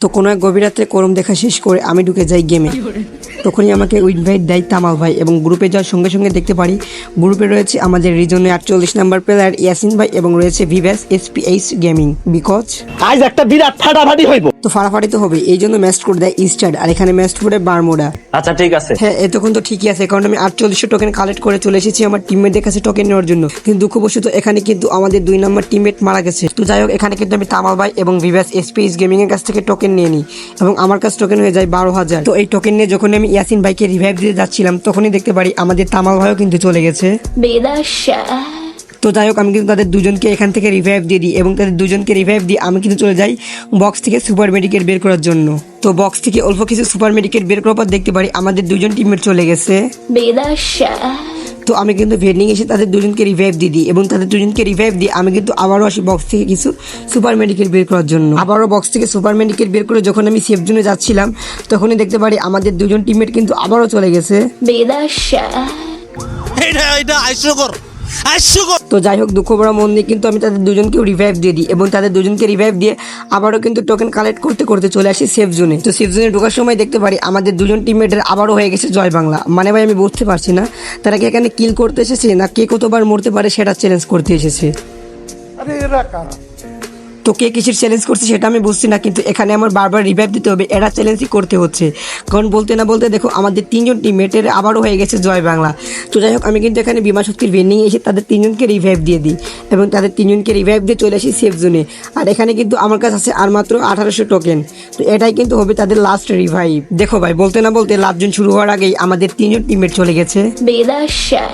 তো কোনো এক গভীর রাত্রে করম দেখা শেষ করে আমি ঢুকে যাই গেমে তখনই আমাকে ইনভাইট দেয় তামাল ভাই এবং গ্রুপে যাওয়ার সঙ্গে সঙ্গে দেখতে পারি গ্রুপে রয়েছে আমাদের রিজনে আটচল্লিশ নাম্বার প্লেয়ার ইয়াসিন ভাই এবং রয়েছে ভিভ্যাস এসপিএইচ গেমিং বিকজ আজ একটা বিরাট ফাটাফাটি হইব। তো ফাড়াফাড়ি তো হবে এই জন্য ম্যাচ করে দেয় ইস্টার্ড আর এখানে ম্যাচ করে বারমোডা আচ্ছা ঠিক আছে। হ্যাঁ এতক্ষণ তো ঠিকই আছে। কারণ আমি আটচল্লিশশো টোকেন কালেক্ট করে চলে এসেছি আমার টিমমেটদের কাছে টোকেন নেওয়ার জন্য। কিন্তু দুঃখবশত এখানে কিন্তু আমাদের দুই নম্বর টিমমেট মারা গেছে। তো যাই হোক এখানে কিন্তু আমি তামাল ভাই এবং ভিভাস এসপিএস গেমিং এর কাছ থেকে টোকেন নিয়ে নিই। এবং আমার কাছে টোকেন হয়ে যায় বারো হাজার। তো এই টোকেন নিয়ে যখন আমি ইয়াসিন ভাইকে রিভাইভ দিতে যাচ্ছিলাম তখনই দেখতে পারি আমাদের তামাল ভাইও কিন্তু চলে গেছে। বেদাশা তো যাই হোক আমি কিন্তু তাদের দুজনকে এখান থেকে রিভাইভ দিয়ে দিই এবং তাদের দুজনকে রিভাইভ দিয়ে আমি কিন্তু চলে যাই বক্স থেকে সুপার মেডিকেট বের করার জন্য। তো বক্স থেকে অল্প কিছু সুপার মেডিকেট বের করার পর দেখতে পারি আমাদের দুজন টিমমেট চলে গেছে। বেদাশা তো আমি কিন্তু ভেন্ডিং এসে তাদের দুজনকে রিভাইভ দিয়ে দিই এবং তাদের দুজনকে রিভাইভ দিয়ে আমি কিন্তু আবারও আসি বক্স থেকে কিছু সুপার মেডিকেল বের করার জন্য। আবারও বক্স থেকে সুপার মেডিকেল বের করে যখন আমি সেফ জোনে যাচ্ছিলাম তখনই দেখতে পারি আমাদের দুজন টিমমেট কিন্তু আবারও চলে গেছে। বেদাশা এটা এটা তো যাই হোক দুঃখ বড় মন নিয়ে কিন্তু আমি তাদের দুজনকেও রিভাইভ দিয়ে দিই এবং তাদের দুজনকে রিভাইভ দিয়ে আবারও কিন্তু টোকেন কালেক্ট করতে করতে চলে আসি সেফ জোনে তো সেফ জোনে ঢোকার সময় দেখতে পারি আমাদের দুজন টিমমেটের আবারও হয়ে গেছে জয় বাংলা। মানে ভাই আমি বুঝতে পারছি না তারা কি এখানে কিল করতে এসেছে না কে কতবার মরতে পারে সেটা চ্যালেঞ্জ করতে এসেছে। তো কে কিসের চ্যালেঞ্জ করছে সেটা আমি বুঝছি না, কিন্তু এখানে আমার বারবার রিভাইভ দিতে হবে, এরা চ্যালেঞ্জই করতে হচ্ছে। কারণ বলতে না বলতে দেখো, আমাদের তিনজন টিমমেটের আবারও হয়ে গেছে জয় বাংলা। তো যাই হোক, আমি কিন্তু এখানে বিমা শক্তির ভেন্ডিং এসে তাদের তিনজনকে রিভাইভ দিয়ে দিই এবং তাদের তিনজনকে রিভাইভ দিয়ে চলে আসি সেফ জোনে আর এখানে কিন্তু আমার কাছে আছে আর মাত্র আঠারোশো টোকেন তো এটাই কিন্তু হবে তাদের লাস্ট রিভাইভ দেখো ভাই, বলতে না বলতে লাভজন শুরু হওয়ার আগেই আমাদের তিনজন টিমমেট চলে গেছে। বেদাশা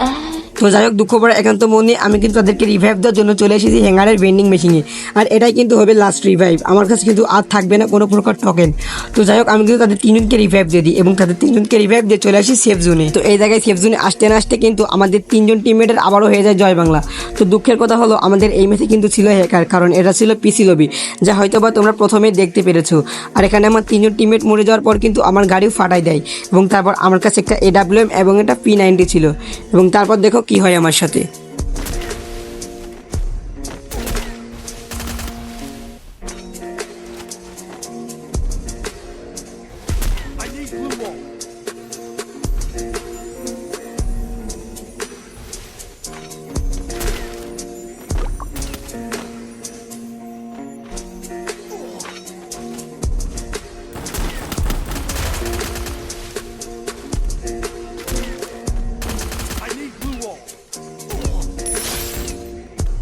তো যাই হোক, দুঃখ পড়া একান্ত মনে, আমি কিন্তু তাদেরকে রিভাইভ দেওয়ার জন্য চলে এসেছি হ্যাঙ্গারের ভেন্ডিং মেশিনে আর এটাই কিন্তু হবে লাস্ট রিভাইভ আমার কাছে কিন্তু আর থাকবে না কোনো প্রকার টকেন তো যাই হোক, আমি কিন্তু তাদের তিনজনকে রিভাইভ দিয়ে দিই এবং তাদের তিনজনকে রিভাইভ দিয়ে চলে আসি সেফ জোনে তো এই জায়গায় সেফ জোনে আসতে না আসতে কিন্তু আমাদের তিনজন টিমমেটের আবারও হয়ে যায় জয় বাংলা। তো দুঃখের কথা হলো, আমাদের এই ম্যাচে কিন্তু ছিল হ্যাকার কারণ এটা ছিল পিসি লবি যা হয়তো বা তোমরা প্রথমেই দেখতে পেরেছ। আর এখানে আমার তিনজন টিমমেট মরে যাওয়ার পর কিন্তু আমার গাড়িও ফাটাই দেয়, এবং তারপর আমার কাছে একটা এডাব্লিউএম এবং একটা পি নাইনটি ছিল, এবং তারপর দেখো কি হয় আমার সাথে।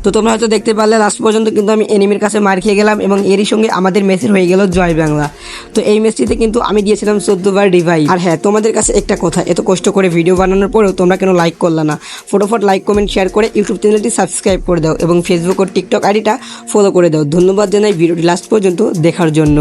তো তোমরা হয়তো দেখতে পারলে লাস্ট পর্যন্ত কিন্তু আমি এনিমির কাছে মার খেয়ে গেলাম এবং এরই সঙ্গে আমাদের মেসের হয়ে গেল জয় বাংলা। তো এই ম্যাচটিতে কিন্তু আমি দিয়েছিলাম চোদ্দবার ডিভাইস আর হ্যাঁ তোমাদের কাছে একটা কথা, এত কষ্ট করে ভিডিও বানানোর পরেও তোমরা কেন লাইক করলে না? ফটোফট লাইক কমেন্ট শেয়ার করে ইউটিউব চ্যানেলটি সাবস্ক্রাইব করে দাও এবং ফেসবুক ও টিকটক আইডিটা ফলো করে দাও। ধন্যবাদ জানাই ভিডিওটি লাস্ট পর্যন্ত দেখার জন্য।